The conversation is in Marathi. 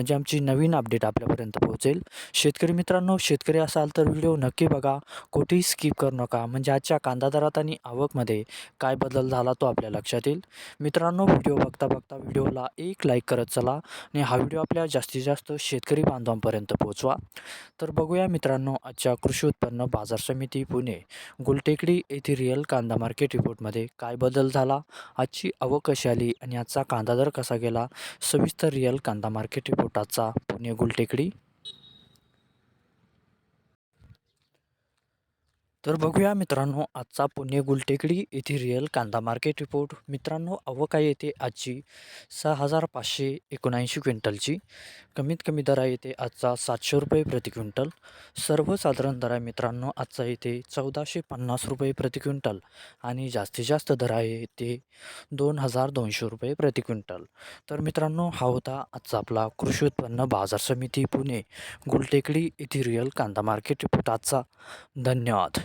म्हणजे आमची नवीन अपडेट आपल्यापर्यंत पोहोचेल. शेतकरी मित्रांनो शेतकरी असाल तर व्हिडिओ नक्की बघा. कुठेही स्किप करू नका. म्हणजे आजच्या कांदा दरात आणि आवकमध्ये काय बदल झाला तो आपल्या लक्षात येईल. मित्रांनो व्हिडिओ बघता बघता व्हिडिओला एक लाईक करत चला आणि हा व्हिडिओ आपल्या जास्तीत जास्त शेतकरी बांधवांपर्यंत पोहोचवा. तर बघूया मित्रांनो आजच्या कृषी उत्पन्न बाजार समिती पुणे गुलटेकडी येथे रिअल कांदा मार्केट रिपोर्टमध्ये काय बदल झाला? आजची आवक कशी आली आणि आजचा कांदा दर कसा गेला? सविस्तर रिअल कांदा मार्केट पोटाचा पुणे गुलटेकडी. तर बघूया मित्रांनो आजचा पुणे गुलटेकडी येथे रिअल कांदा मार्केट रिपोर्ट मित्रांनो अवका येते आजची सहा हजार पाचशे एकोणऐंशी क्विंटलची. कमीत कमी दरा येते आजचा सातशे रुपये प्रति क्विंटल. सर्वसाधारण दर आहे मित्रांनो आजचा येते चौदाशे पन्नास रुपये प्रति क्विंटल. आणि जास्तीत जास्त दर आहे ते दोन हजार दोनशे रुपये प्रति क्विंटल. तर मित्रांनो हा होता आजचा आपला कृषी उत्पन्न बाजार समिती पुणे गुलटेकडी येथे रिअल कांदा मार्केट रिपोर्ट आजचा. धन्यवाद.